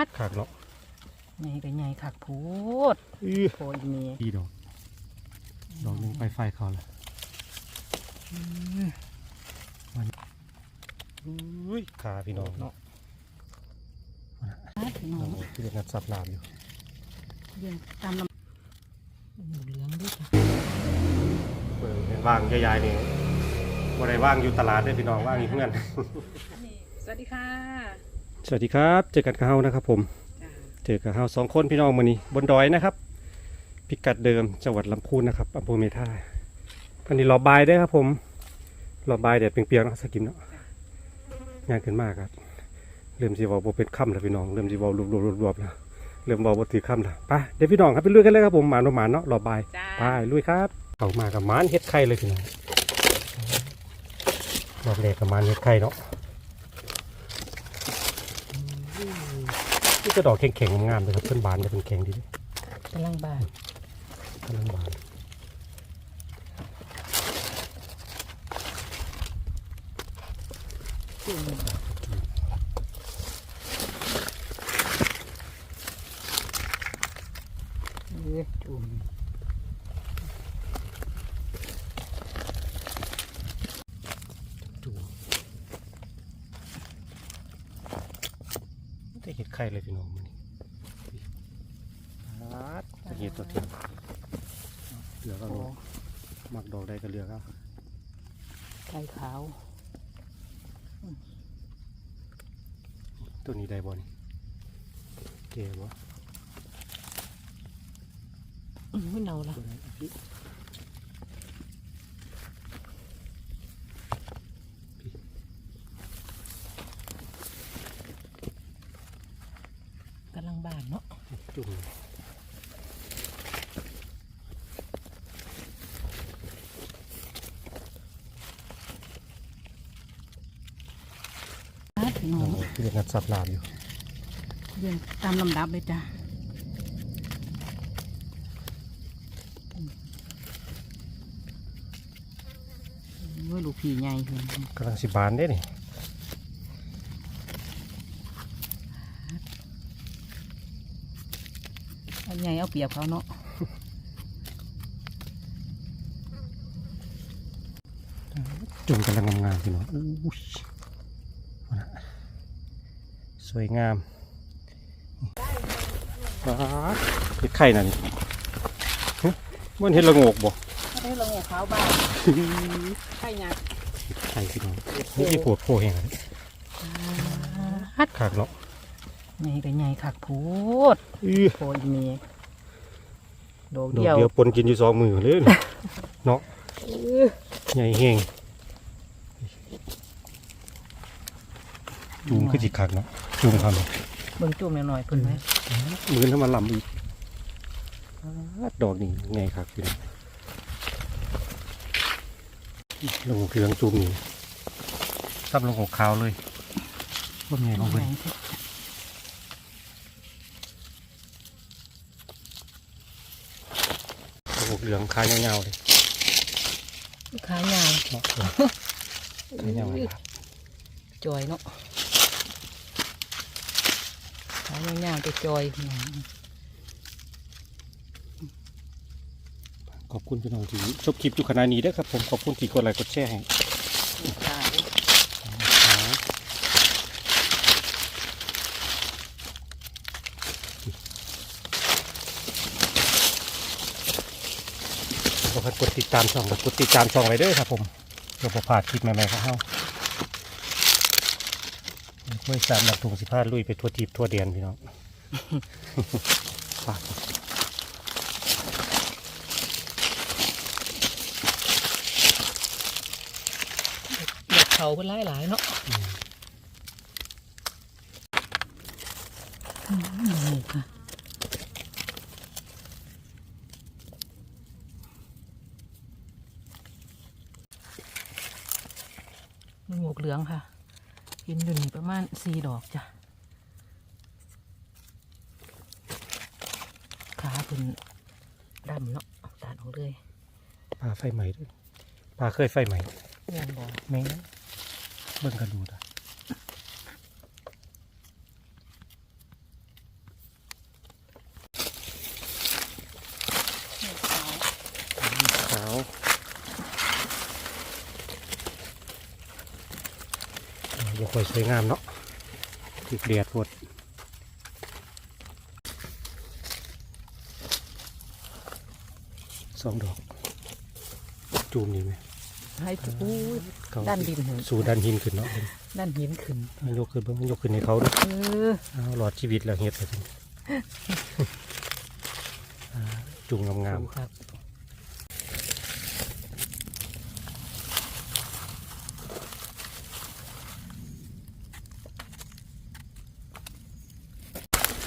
ฮัดขากเนาะใหญ่ก็ใหญ่คักโพูดอื้อโพยเมียดีดอกดอกหนึงไปไฟเขาละมันอุ้ยขาพี่น้องเนาะฮัดน้อน้องงที่เรียนนัดสับลามอยู่เรื่องตามลำหมูเหลืองด้วยจ้ะเปิดเป็นว่างยายๆนี่บ่ได้ว่างอยู่ตลาดเด้อพี่น้องว่างอยู่เพื่อน สวัสดีค่ะ สวัสดีครับ เจอกันกับเฮานะครับผมจ้าเจอกับเฮาสองคนพี่น้องมื้อนี้บนดอยนะครับ พิกัดเดิมจังหวัดลำพูนนะครับอำเภอเมท่าอันนี้รอบายได้อครับผมรอบายแดดเปรียงๆเนาะสกินเนาะง่ายขึ้นมากครับเริ่มสิเว้าบ่เป็นค่ำแล้วพี่น้องเริ่มสิเว้ารวบๆๆๆแล้วเริ่มเว้าบ่ถือค่ำแล้วไปเดี๋ยวพี่น้องครับไปลุยกันเลยครับผมหมานบ่หมานเนาะรอบายจ้าไปลุยครับเข้ามากับหมานเฮ็ดไข่เลยพี่น้องรอบแรกกับหมานเฮ็ดไข่เนาะ นี่จะดอกแข็งๆงามๆเลยครับเพื่อนบานจะเป็นแข็งดีเด้กำลังบานกำลังบานจุ่มเอ้ยจุ่ม จูได้เห็ดไข่เลยพี่น้องมันนี่อาดได้เห็ดตัวเทียมเหลือก็โอ้หมักดอกได้ก็เหลือก็ไข่ขาว ตัวนี้ได้บ่นี่เก๋บ่อืมไม่เนาละ ตัวไหนอะพี่ กำลังบานเนาะ จุ่ม ฮัดน้องที่เรียนนัดสับลามอยู่เรื่องตามลำดับเลยจ้ะเมื่อลูกพี่ใหญ่เพิ่นกำลังสิบานได้นี่เอาใหญ่เอาเปรียบเขาเนาะจุ่มกำลังงามๆพี่น้องอุ้ยว่านะ สวยงามอาดเห็ดไข่น่ะนี่ฮะมันเห็ดละโงกบ่ถ้าได้ลงหัวขาวบ้านไข่หยักไข่พี่น้องนี่ปวดโพแห้งเลยฮัดขากเนาะใหญ่ก็ใหญ่คักโพูดอื้อโพยเมียโดดดอกเดียวเดียวปนกินอยู่สองมือเลยเนาะใหญ่แห้งจุ่มคือจิคักเนาะ จุ่มครับเบิ่งจุ่มหน่อยๆเพิ่นไหมมือถ้ามันลำอีกอาดดอกนี่ไงครับพี่น้องลงเครื่องจุ่มนี่ซับลงของขาวเลยว่าไงของเพิ่นลงเหลืองคายเงาๆเลยขายาวเนาะคายเงาๆเลยครับจอยเนาะ ขายยาๆจะจอยขอบคุณพี่น้องที่ชมคลิปอยู่ขนาดนี้ด้วยครับผมขอบคุณที่กดไลค์กดแชร์ให้กดติดตามช่องกดติดตามช่องไว้ด้วยครับผมเพื่อประพาดคลิปใหม่ๆของเฮา ค่อยสามหลักถุงสิพาลุยไปทั่วทีบทั่วเดียนพี่น้องฝากเด็กเขาเป็นหลายหลายๆเนาะอืมนี่ค่ะมันหมวกเหลืองค่ะกินอยู่นี่ประ มาณสี่ดอกจ้ะขาเป็นดำเนาะตัดออกเลยปลาไฟใหม่ด้วยปลาเคยไฟใหม่เงี้ยบอกแม่งเบิ่งกันดูดอะ ค่อยสวยงามเนาะติดเดียดหมดสองดอก จูมนี่ไหมให้จุ๊ยเขาด้านดินเห็นสู่ด้านหินขึ้นเนาะด้านหินขึ้นมันยกขึ้นเบิ่งมันยกขึ้นให้เขาเด้อเออเอาหลอดชีวิตแล้วเฮ็ดไปสิอ่าจูงงามครับ ๆ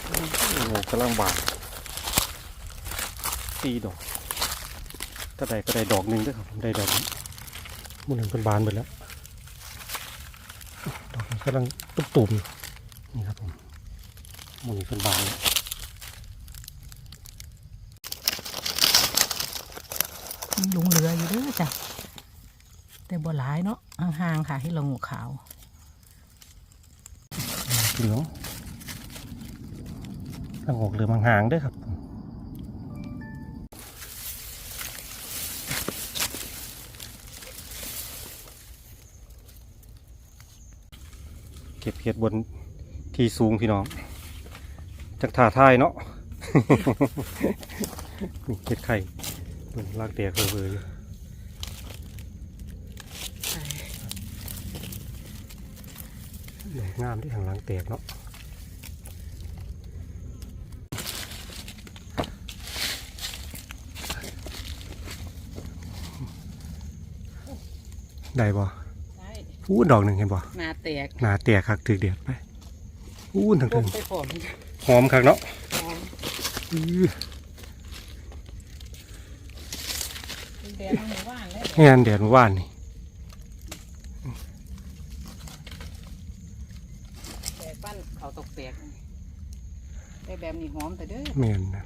โอ้โห กำลังบานสี่ดอก ถ้าใดก็ได้ดอกหนึ่งเด้วยครับผมได้ดอกนี้หมันหนึ่งเป็นบานหมดแล้ว ดอกนี้กำลังตุ่มๆอยู่นี่ครับผมหมันเป็นบานแล้วมีหลงเหลืออยู่เด้อจ้ะ แต่บ่หลายเนาะห่างๆค่ะให้เรางูขาวเหลือง ตั้งหกเหลืองห่างๆด้วยครับผมเก็บเห็ดบนที่สูงพี่น้องจากท่าทายเนาะนี่เห็ดไข่ดูลากแตกเบอๆอยู่ดอกงามที่ทางหลังแตกเนาะ ได้บ่ใช่อู้ดอกหนึ่งเห็นบ่นาแตกหนาแตกคักถือเดียดไปอู้ทั้งลถึงงไปผอมหอมคักเนาะหอมอื้อแดดทั้งหมู่บ้านเลยแง่นแดดเมื่อวานนี่แตกปั้นเขาตกแตกได้แบบนี้หอมแต่เด้อแม่นนะ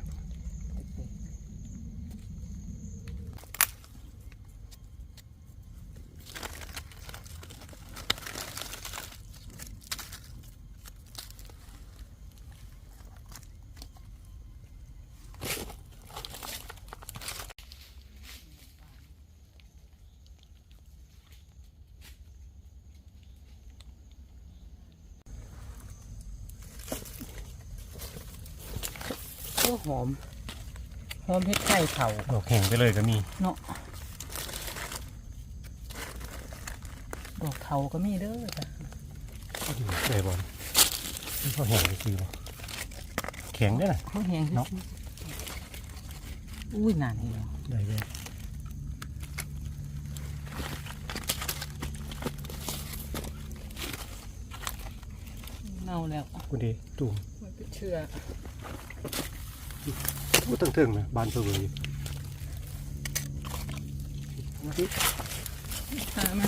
หอม หอมเฮ็ดไข่เขาดอกแห้งไปเลยก็มี เนาะดอกเทาก็มีเด้อจ้ะได้บ่นี่ก็แห้งจริงบ่แข็งได้อน่ะเขาแหงเนาะอุ้ยนานนี่เนาะได้เลยเน่าแล้วคุณดีจุ่มมันเป็นเชื่อ อู้ตั้งเทิงนะบานเพิ่งอยู่หามา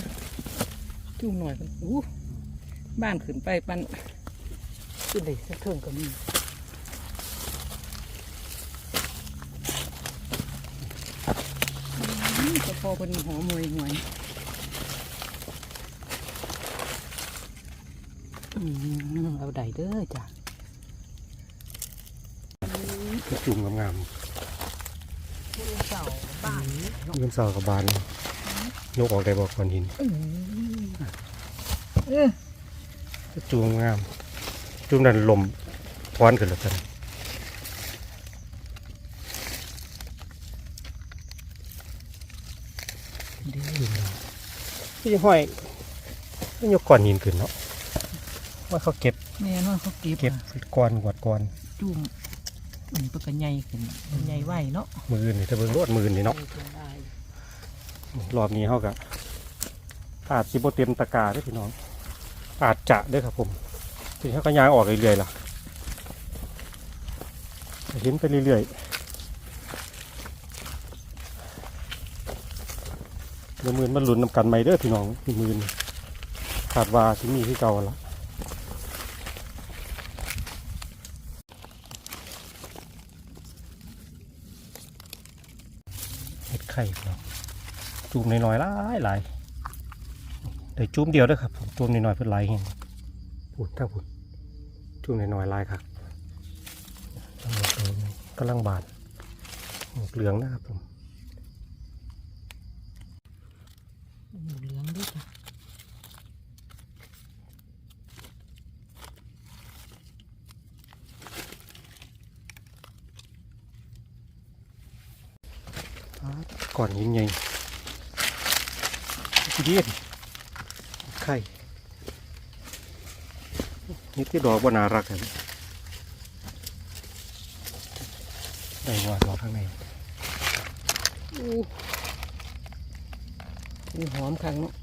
จุ่มหน่อยกันอู้บ้านขึ้นไปปันขึ้นเลยสักเทิงก็มีอืมก็พอเป็นหอมหวยหวยอืมเอาได้เด้อจ้ะ จุ่มงามเจ้าบ้านๆเงินเสากับบานยกออกได้บ่ก่อนหินเออจุ่มงาม จุ่มนั่นลมพร้อนขึ้นแล้วกันดีพี่ห้อยไม่ยกก้อนหินขึ้นเนาะว่าเขาเก็บแม่นว่าเขาเก็บเก็บอะก้อนกวาดก้อนจุ่ม อันนี้เป็นกันใหญ่ขึ้นมันใหญ่ไหวเนาะมือนี่ถ้าเบิ่งรวดมือนี่เนาะใหญ่ขึ้นได้รอบนี้เขาก็อาจสิบเต็มตะกร้าเด้วยพี่น้อง อาจจะเด้วยครับผมทีนี้เขาก็ยางออกเรื่อยๆล่ะเห็นไปเรื่อยๆเดี๋ยวมือมันหลุนนำกันไหมเด้อพี่น้องที่มือนี่ขาดว่าที่มีที่เก่าละเห็ด ไข่ครับจุ่มน้อยๆหลายหลายเดี๋ยวจุ่มเดียวเด้อครับผมจุ่มน้อยๆเพื่อหลายเห็นปุ่นถ้าปุ่นจุ่มน้อยๆหลายครับตั้งหมดเลยกำลังบานเหลืองนะครับผมหมูเหลืองด้วยจ้ะ ก่อนยิงใหญ่ทีเดียนไข่นี่ที่ดอกว่าน่ารักเลยได้ว่าดอกข้างในอู้มีหอมคังเนาะ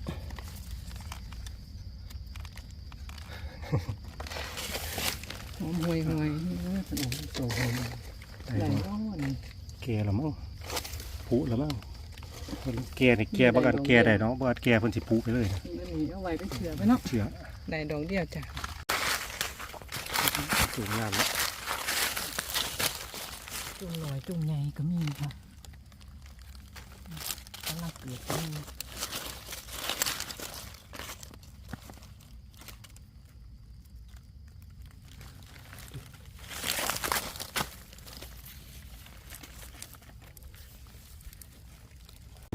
หอมห่วยห่วยนี่นะขนมโตหอมได้ไหลบ่อ้อนแก่แล้วมั้ง ผุแล้วมั้งแก่นี่แก่บ่กันแก่ได้เนาะบ่ว่าแก่เพิ่นสิผุไปเลยนะนี่มันมีเอาไว้เป็นเสือไปเนาะเชื่อได้ดอกเดียวจ้ะสวยงามเนาะจุ่มลอยจุ่มใหญ่ก็มีค่ะกำลังเกิดก็มี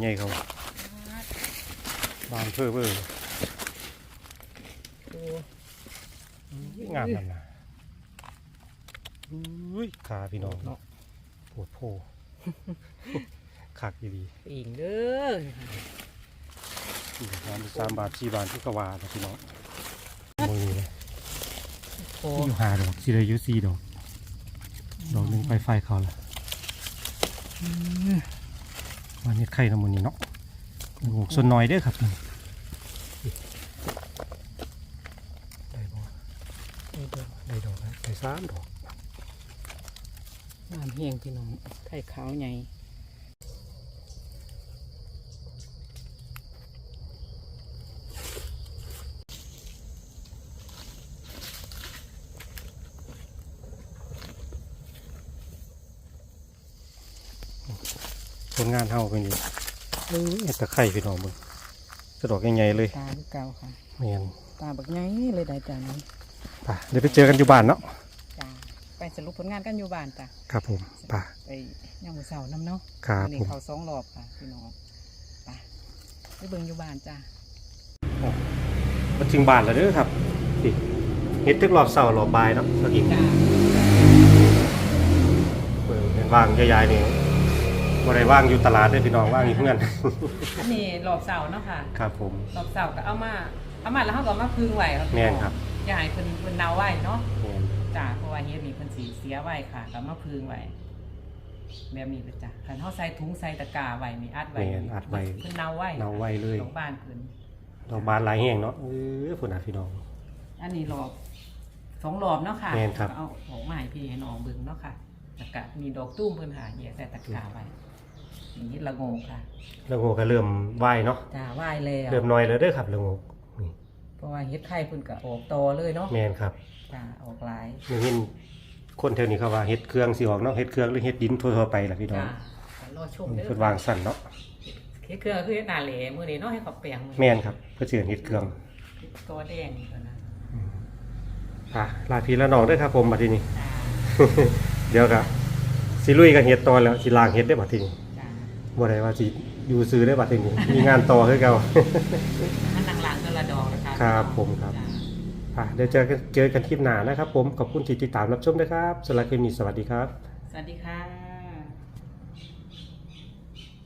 ใหญ่เขาบานเพ้อเพ้อโอ้งามนั่นนะอุ้ยขาพี่น้องเนาะปวดโพคักดีปิ่งเด้อๆสี่สามสามบาทสี่บาททุกกะวานะพี่น้องมือเลยโอ้อยู่หาดอกสิเลยอยุสี่ดอก ดอกหนึ่งไปไฟเขาละ วันนี้ไข่น้ำมันนี่เนาะโอ้โหส่วนน้อยเด้อครับนี่ได้บ่ได้ดอกได้ดอกนะได้สามดอกน้ำแห้งพี่น้องไข่ขาวใหญ่ ลงานเฮาเป็นอยู่เอ้ยตะไคร่พี่น้องมึงสะดอกใหญ่ๆเลยตาคือเก่าค่ะเมียนตาบักใหญ่เลยได้จ้านี้ไป่ะเดี๋ยวไปเจอกันอยู่บ้านเนาะจ้าไปสรุปผลงานกันอยู่บ้านจ้ะครับผมไป่ะไปย่างมือเสาน้ำเนาะครับวันนี้ผมเขาสองรอบค่ะพี่น้องไปไปเบิ่งอยู่บ้านจ้ามาถึงบ้านแล้วเด้อครับนี่เฮ็ดตึกรอบเสาร์รอบบ่ายเนาะสักอีกจ้าเปิดเป็นว่างยายๆนี่ บ่ได้ว่างอยู่ตลาดเด้อพี่น้องว่างอยู่เพื่อน อันนี้รอบเสาเนาะค่ะครับผมรอบเสาก็เอามาเอามาแล้วเขาก็เอามาพึ่งไว้ครับแม่นครับ อย่าให้เพิ่นเพิ่นเนาไว้เนาะแม่นจ้าเพราะว่าเฮ็ดนี่เพิ่นสิเสียไว้ค่ะก็เอามาพึ่งไว้แบบนี้เลยจ้ะคันเฮาใส่ถุงใส่ตะกร้าไว้นี่อัดไว้แม่นอัดไว้เพิ่นเนาไว้เนาไว้เลย ของบ้านเพิ่น ดอกบานหลายแห่งเนาะเออพุ่นน่ะพี่น้อง อันนี้รอบสองรอบเนาะค่ะแม่นครับ เอาออกมาให้พี่ให้น้องเบิ่งเนาะค่ะตะกะมีดอกตุ้มเพิ่นหาแยกใส่ตะกร้าไว้ นี่ละโงงค่ะแล้วโงก็เริ่มไหวเนาะจ้าไหว้แล้วเริ่มน้อยแล้วเด้อครับแล้วโงนี่เพราะว่าเฮ็ดไข่เพิ่นก็ออกตอเลยเนาะแม่นครับจ้าออกหลายได้ยินคนแถวนี้เขาว่าเฮ็ดเครื่องสิออกเนาะเฮ็ดเครื่องหรือเฮ็ดดินทั่วๆไปล่ะพี่น้องจ้าก็รอชมเด้อเพิ่นวางสั่นเนาะเฮ็ดเครื่องคือเฮ็ดหน้าเหลมื้อนี้เนาะให้เขาแปลงแม่นครับเพื่อสิเฮ็ดเครื่องตัวแดงนี่เพิ่นนะอะลาพี่ละน้องเด้อครับผมบัดทีนี้จ้าเดี๋ยวก็สิลุยกับเฮ็ดตอนแล้วสิล้างเฮ็ดได้อบัดทีนี้จ้า บ่ได้ว่าสิอยู่ซื้อได้อบัดทีนี้มีงานต่อคือเก่าอันหลังๆก็ละดอกนะคะครับผมครับจ้าอะเดี๋ยวเจอกันเจอกันคลิปหน้านะครับผมขอบคุณที่ติดตามรับชมนะครับสำหรับคลิปนี้สวัสดีครับ สวัสดีค่ะ